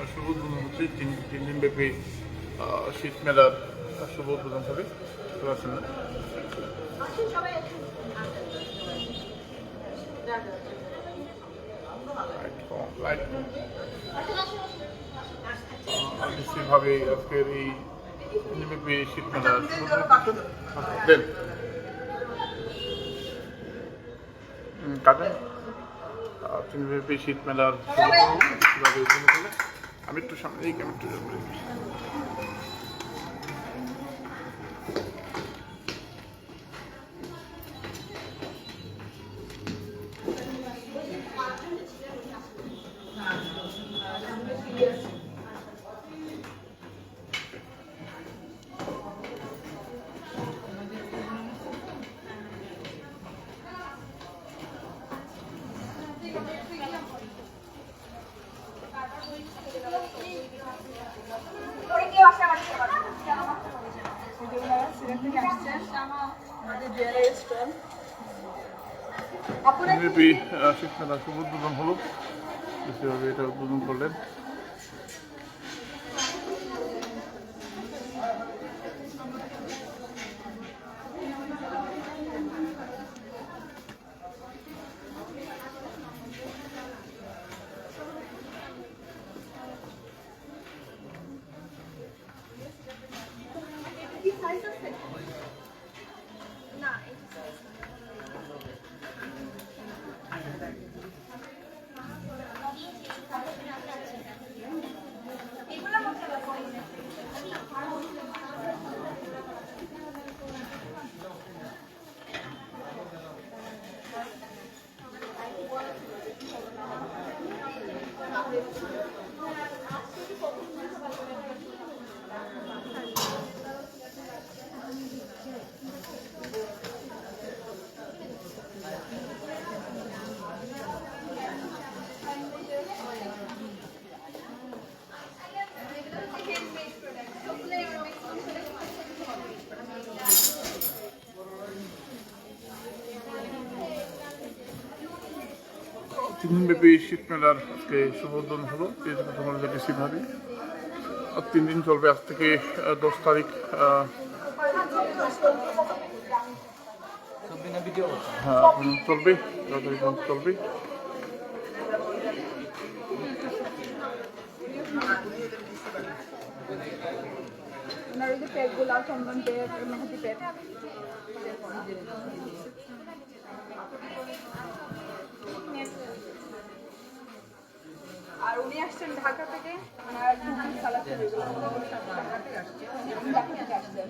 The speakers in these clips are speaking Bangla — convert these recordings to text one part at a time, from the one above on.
আসছি তিন তিন দিন ব্যাপী শীত মেলার শুভ উদ্বোধন হবে বুঝতে না নিশ্চিতভাবে আজকের এই তিন দিন ব্যাপী শীত শুভ উদ্বোধন আচ্ছা, দেন। তিন দিন ব্যাপী শীত মেলার শুভ উদ্বোধন একটু সামনে দিকে আমি একটু উদ্বোধন হলো বিশেষভাবে এটা উদ্বোধন করলেন। তিন দিনব্যাপী শীত মেলার আজকে শুভ উদ্বোধন হলো ফেসবুক তোমার রিসিভভাবে আর তিন দিন চলবে আজ থেকে দশ তারিখ হ্যাঁ চলবে চলবে। ওনার ওই যে পেটগুলো চন্দন পেট উনি আসছেন ঢাকা থেকে, ওনার দুপুর করে ঢাকা থেকে আসছেন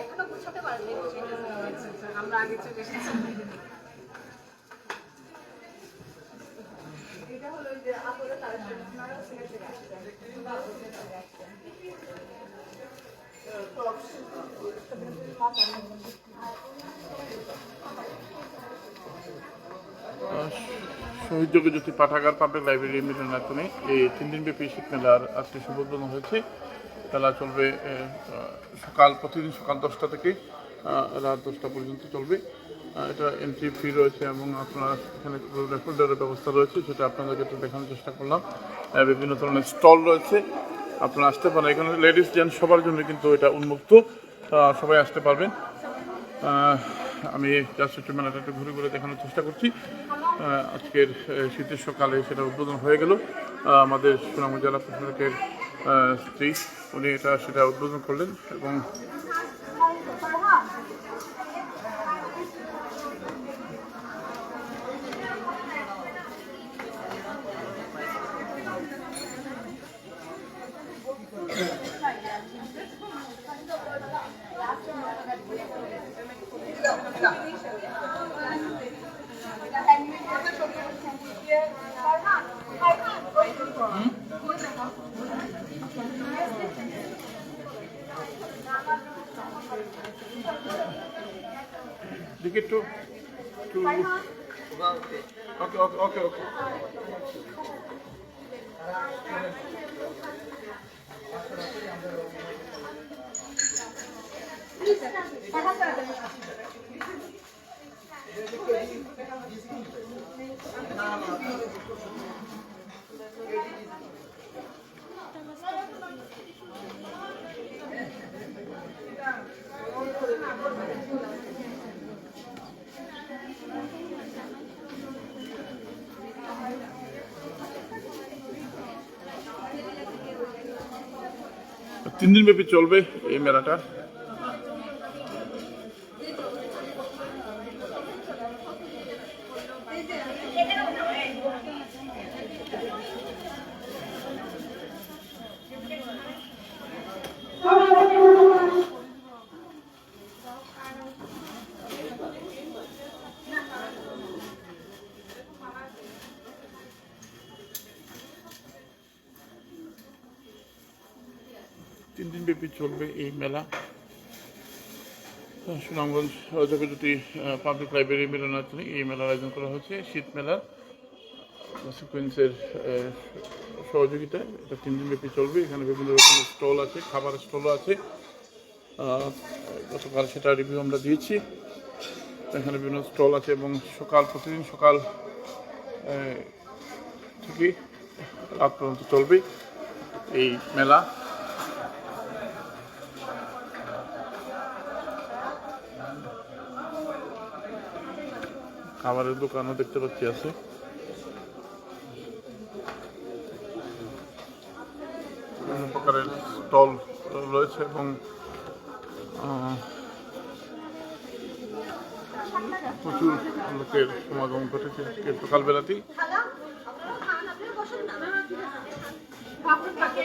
এখনও আমরা আগে চলে এসেছি। শহীদ যোগজ্যোতি পাঠাগার পাবলিক লাইব্রেরি মিলনায়তনে এই তিন দিনব্যাপী শীত মেলার আজকে শুভ হয়েছে। মেলা চলবে সকাল, প্রতিদিন সকাল দশটা থেকে রাত দশটা পর্যন্ত চলবে। এটা এন্ট্রি ফি রয়েছে এবং আপনার এখানে রেফারেন্ডের ব্যবস্থা রয়েছে, সেটা আপনাদেরকে একটু দেখানোর চেষ্টা করলাম। বিভিন্ন ধরনের স্টল রয়েছে। আপনারা আসতে পারেন। এখানে লেডিস জেন্টস সবার জন্য কিন্তু এটা উন্মুক্ত। সবাই আসতে পারবেন। আমি জাস্ট একটু মেলাটা একটু ঘুরে ঘুরে দেখানোর চেষ্টা করছি। আজকের শীতের সকালে সেটা উদ্বোধন হয়ে গেল। আমাদের সুনামগঞ্জ জেলা প্রশাসকের স্ত্রী, উনি এটা সেটা উদ্বোধন করলেন এবং দেখি একটু একটু ওকে ওকে ওকে ওকে তিন দিন ব্যাপী চলবে এই মেলাটা। তিন দিন ব্যাপী চলবে এই মেলা। সুনামগঞ্জ জগজ্যোতি পাবলিক লাইব্রেরি মিলনায়তনে এই মেলার আয়োজন করা হয়েছে। শীত মেলার সিকুয়েন্সের সহযোগিতায় এটা তিন দিন ব্যাপী চলবে। এখানে বিভিন্ন রকমের স্টল আছে খাবারের স্টলও আছে। গতকাল সেটা রিভিউ আমরা দিয়েছি। এখানে বিভিন্ন স্টল আছে এবং সকাল, প্রতিদিন সকাল থেকে রাত পর্যন্ত চলবে এই মেলা। খাবারের দোকানও দেখতে পাচ্ছি, আছে। বিভিন্ন প্রকারের স্টল রয়েছে এবং প্রচুর লোকের সমাগম ঘটেছে আজকে সকালবেলাতেই খালা আপনারা খান আপনারা বসেন না ভাবুন থাকে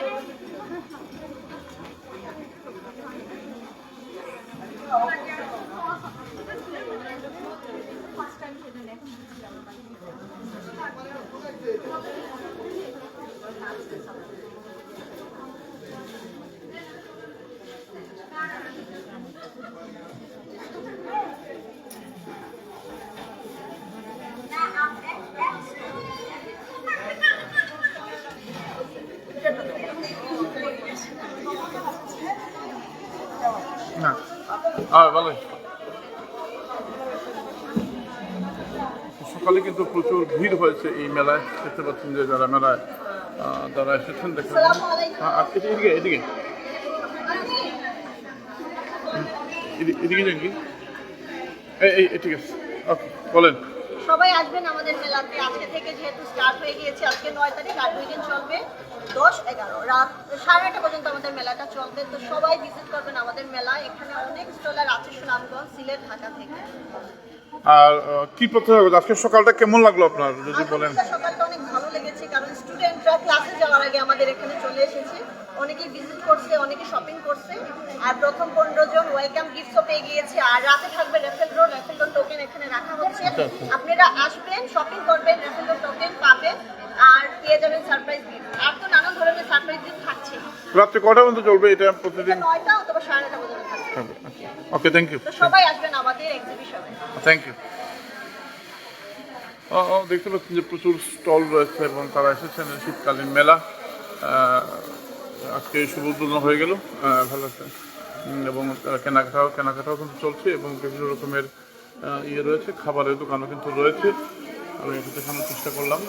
না হ্যাঁ ভালোই সকালে কিন্তু প্রচুর ভিড় হয়েছে এই মেলায়। দেখতে পাচ্ছেন যে যারা মেলায় যারা এসেছেন দেখতে হ্যাঁ, এদিকে এদিকে এদিকে। যান কি? এই ঠিক আছে ওকে বলেন। সবাই আসবেন আমাদের মেলাতে। আজকে থেকে যেহেতু স্টার্ট হয়ে গিয়েছে আজকে নয় তারিখ আর দুই দিন চলবে দশ এগারো। রাত সাড়ে আটটা পর্যন্ত আমাদের মেলাটা চলবে। তো সবাই ভিজিট করবেন আমাদের মেলা এখানে অনেক স্টলার আছে সুনামগঞ্জ সিলেট ঢাকা থেকে। আর কি আজকে সকালটা কেমন লাগল আপনার? যদি বলেন। সকালটা অনেক ভালো লেগেছে কারণ স্টুডেন্টরা ক্লাসে যাওয়ার আগে আমাদের এখানে চলে এসেছে। অনেকেই ভিজিট করছে অনেকে শপিং করছে। আর প্রথম পনেরো জন ওয়েলকাম গিফটসও পেয়ে গিয়েছে। আর রাতে থাকবে রেফেল রোড রেফেল রোড টোকেন এখানে রাখা হচ্ছে। আপনারা আসবেন শপিং করবেন রেফেল রোড টোকেন পাবেন আর পেয়ে যাবেন সারপ্রাইজ গিফট আর তো নানান ধরনের সারপ্রাইজ গিফট থাকছে। রাত্রে কটা পর্যন্ত চলবে এটা প্রতিদিন? নয়টা অথবা সাড়ে নটা পর্যন্ত ওকে থ্যাংক ইউ সবাই আসবেন আমাদের থ্যাংক ইউ দেখতে পাচ্ছেন যে প্রচুর স্টল রয়েছে এবং তারা এসেছেন শীতকালীন মেলা। আজকে শুভ উদ্বোধন হয়ে গেল। ভালো আছে। এবং কেনাকাটাও কেনাকাটাও কিন্তু চলছে এবং বিভিন্ন রকমের ইয়ে রয়েছে। খাবারের দোকানও কিন্তু রয়েছে। আমি একটু দেখানোর চেষ্টা করলাম।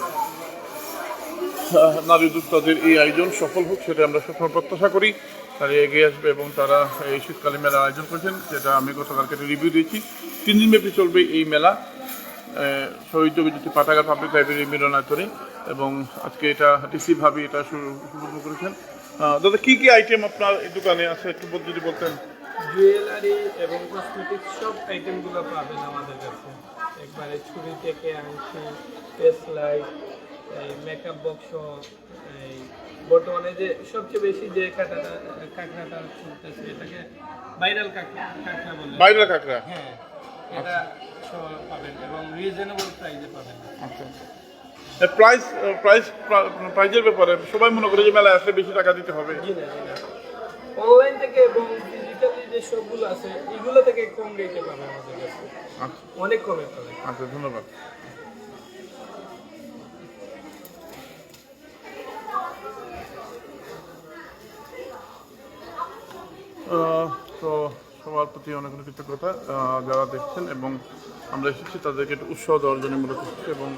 নারী উদ্যোক্তাদের এই আয়োজন সফল হোক সেটা আমরা সবসময় প্রত্যাশা করি। তারা এগিয়ে আসবে এবং তারা এই শীতকালীন মেলার আয়োজন করেছেন, যেটা আমি গতকালকে রিভিউ দিয়েছি। তিন দিন ব্যাপী চলবে এই মেলা। শহীদ জগজ্যোতি পাঠাগার পাবলিক লাইব্রেরি মিলনায়তনে এবং আজকে এটা ডিসি ভাবি এটা শুরু করেছেন। দাদা, কী কি আইটেম আপনার এই দোকানে আছে? একটু যদি বলতেন। জুয়েলারি এবং কসমেটিক্স সব আইটেমগুলো পাবেন আমাদের কাছে। একবারে ছুরি থেকে আংটি ফেস লাইট এই মেকআপ বক্স এই বর্তমানে যে সবচেয়ে বেশি যে কাঁটাটা কাঁকড়াটা চলতেছে এটাকে ভাইরাল কাঁকড়া কাঁকড়া বলে। বাইরে কাকড়া? হ্যাঁ এটা সব পাবেন এবং রিজনেবল প্রাইসে পাবেন। আচ্ছা। প্রাইস প্রাইস প্রাইজের ব্যাপারে সবাই মনে করে যে মেলায় আসলে বেশি টাকা দিতে হবে। অনলাইন থেকে এবং ফিজিক্যালি যে সবগুলো আছে এগুলো থেকে কম রেটে পাবেন আমাদের কাছে। আচ্ছা। অনেক কমে পাবেন। আচ্ছা ধন্যবাদ। তো সবার প্রতি অনেক অনেক কৃতজ্ঞতা। যারা দেখছেন এবং আমরা এসেছি, তাদেরকে একটু উৎসাহ দেওয়ার জন্য মূলত এবং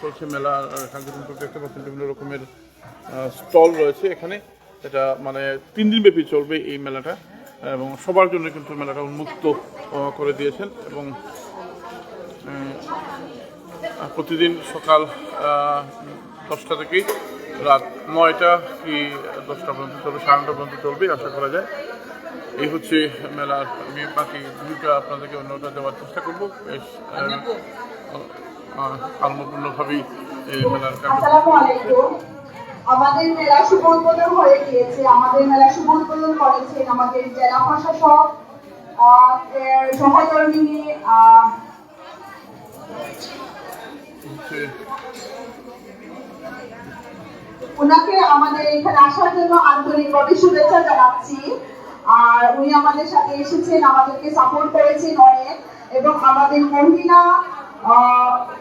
চলছে মেলা কাঞ্চন দেখতে পাচ্ছেন বিভিন্ন রকমের স্টল রয়েছে এখানে। এটা মানে তিন দিন ব্যাপী চলবে এই মেলাটা এবং সবার জন্য কিন্তু মেলাটা উন্মুক্ত করে দিয়েছেন এবং প্রতিদিন সকাল দশটা থেকে রাত নয়টা কি দশটা পর্যন্ত চলবে, সাড়ে নটা পর্যন্ত চলবে, আশা করা যায়। এই হচ্ছে মেলার আমি বাকি ভিডিওটা আপনাদেরকে অন্যটা দেওয়ার চেষ্টা করব। বেশ আলমপূর্ণভাবেই এই মেলার আমাদের মেলা শুভ উদ্বোধন হয়ে গিয়েছে। আমাদের মেলা শুভ উদ্বোধন করেছেন আমাদের জেলা প্রশাসক আহ, ওনাকে আমাদের এখানে আসার জন্য আন্তরিকভাবে শুভেচ্ছা জানাচ্ছি। আর উনি আমাদের সাথে এসেছেন, আমাদেরকে সাপোর্ট করেছেন অনেক। এবং আমাদের মহিলা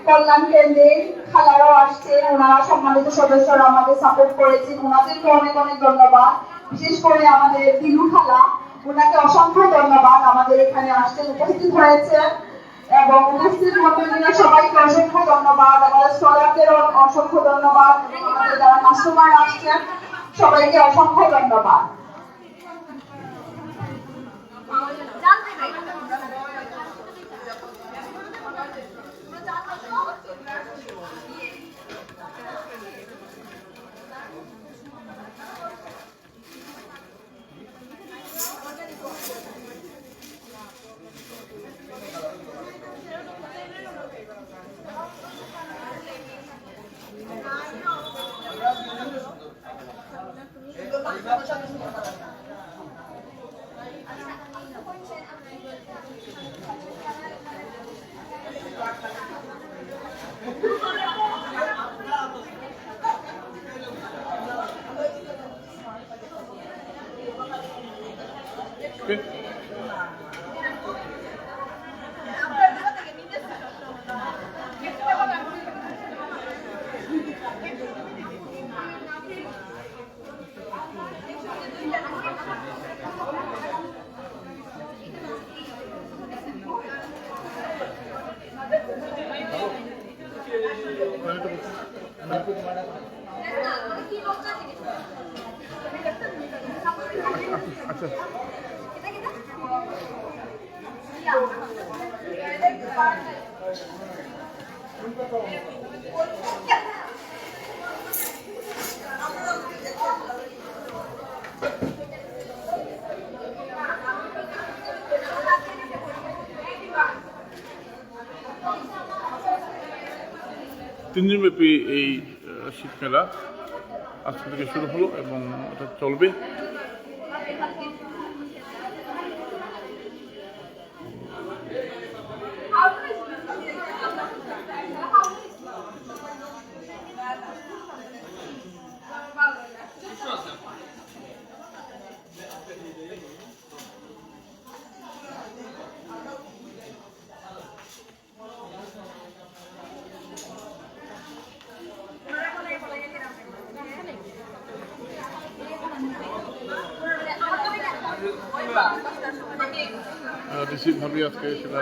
কল্যাণ কেন্দ্রের খালারাও আসছেন। ওনারা সম্মানিত সদস্যরা আমাদের সাপোর্ট করেছেন। ওনাদেরকে অনেক অনেক ধন্যবাদ। বিশেষ করে আমাদের দিলু খালা, ওনাকে অসংখ্য ধন্যবাদ আমাদের এখানে আসছেন উপস্থিত হয়েছেন এবং উপস্থিত মন্ডলীরা সবাইকে অসংখ্য ধন্যবাদ। আমাদের স্কলারদের অসংখ্য ধন্যবাদ। যারা কাস্টমার আসছেন, সবাইকে অসংখ্য ধন্যবাদ। I তিন দিনব্যাপী এই শীতমেলা শীত মেলা আজকে থেকে শুরু হলো এবং এটা চলবে। ভাবি আজকে সেটা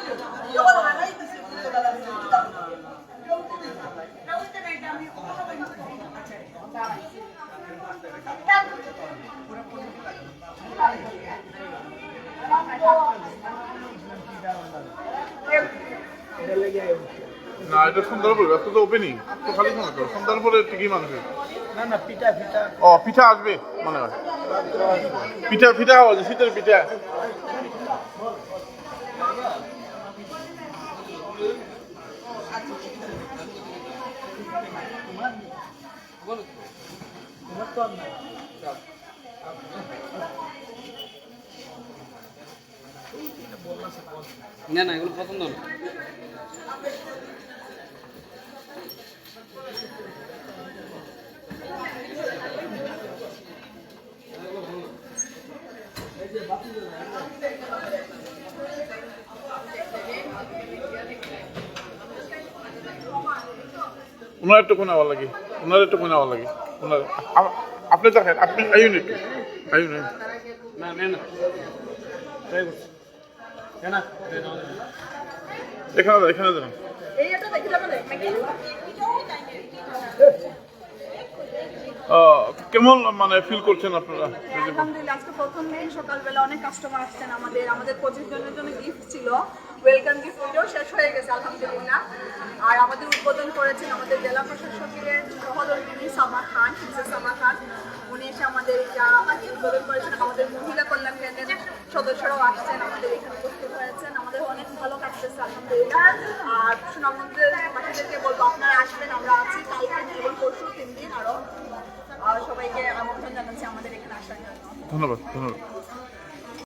না। এটা সন্ধ্যার পরে আজকে তো ওপেনিং তো খালি সময় তো সন্ধ্যার পরে ঠিকই মানুষের। না না পিঠা পিঠা। ও পিঠা আসবে মনে হয়। পিঠা পিঠা হওয়া যায় শীতের পিঠা। না না এগুলো পছন্দ না। একটু কোনে ভালো লাগে ওনার একটু কোনে ভালো লাগে। ওনার আপনি দেখেন আপনি আইন একটু আইন না না। না ট্রাই করছি না না। এখানে দেন এখানে আহ, কেমন মানে ফিল করছেন আপনারা? আলহামদুলিল্লাহ আজকে প্রথম দিন সকালবেলা অনেক কাস্টমার আসছেন আমাদের। আমাদের পঁচিশ জনের জন্য গিফট ছিল। ওয়েলকাম গিফট ওইটাও শেষ হয়ে গেছে, আলহামদুলিল্লাহ। আর আমাদের উদ্বোধন করেছেন আমাদের জেলা প্রশাসকের সহধর্মিনী সামা খান, মিসেস সামা খান। উনি এসে আমাদের এটা উদ্বোধন করেছেন। আমাদের মহিলা কল্যাণ কেন্দ্রের সদস্যরাও আসছেন, আমাদের এখানে উপস্থিত হয়েছেন। আমাদের অনেক ভালো কাটতেছে, আলহামদুলিল্লাহ। আর সুনামগঞ্জের বাসীদেরকে বলব, আপনারা আসবেন, আমরা আছি কালকে এবং পরশু তিন দিন আরও সবাইকে আমন্ত্রণ জানাচ্ছি আমাদের এখানে আসার জন্য। ধন্যবাদ ধন্যবাদ।